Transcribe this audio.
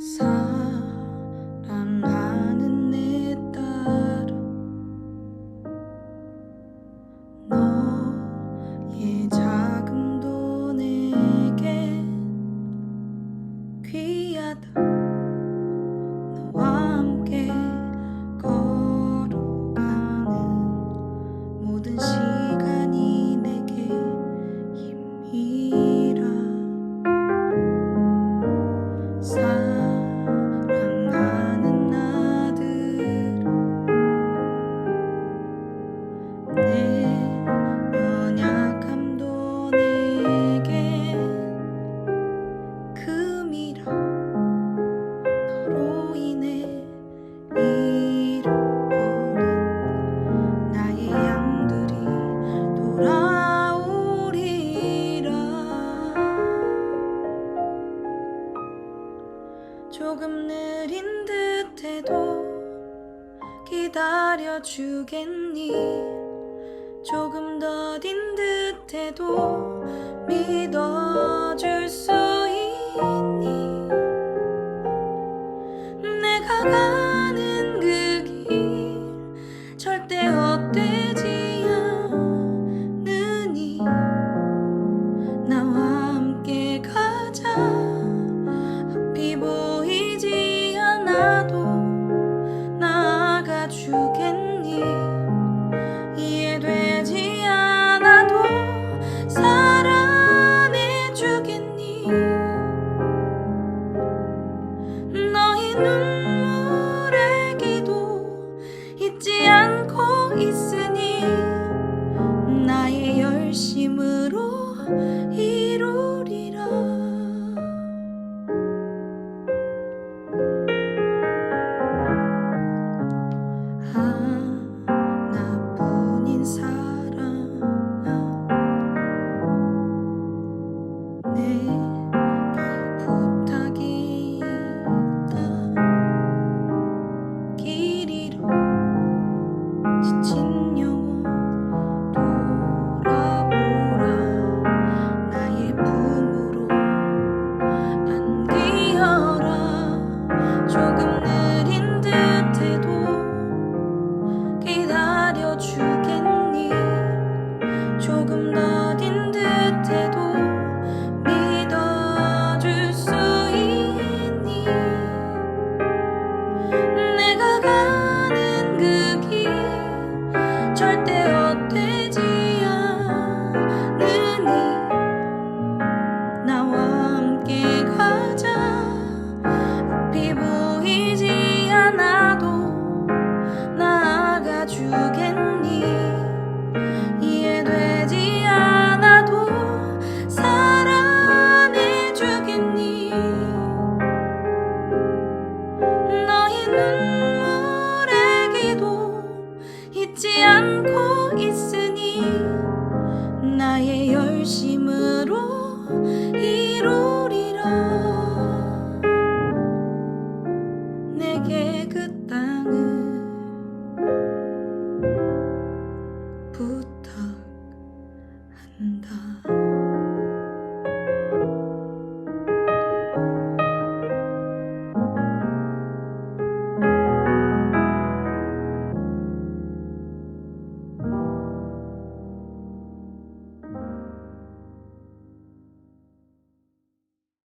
사랑하는 내 딸, 너의 작은 돈에게 귀하다. 오늘인 듯해도 기다려주겠니? 조금 더딘 듯해도 믿어줄 수 있니? 내가 이루 주겠니? 이해되지 않아도 사랑해 주겠니? 너의 눈물의 기도 잊지 않고 있으니 나의 열심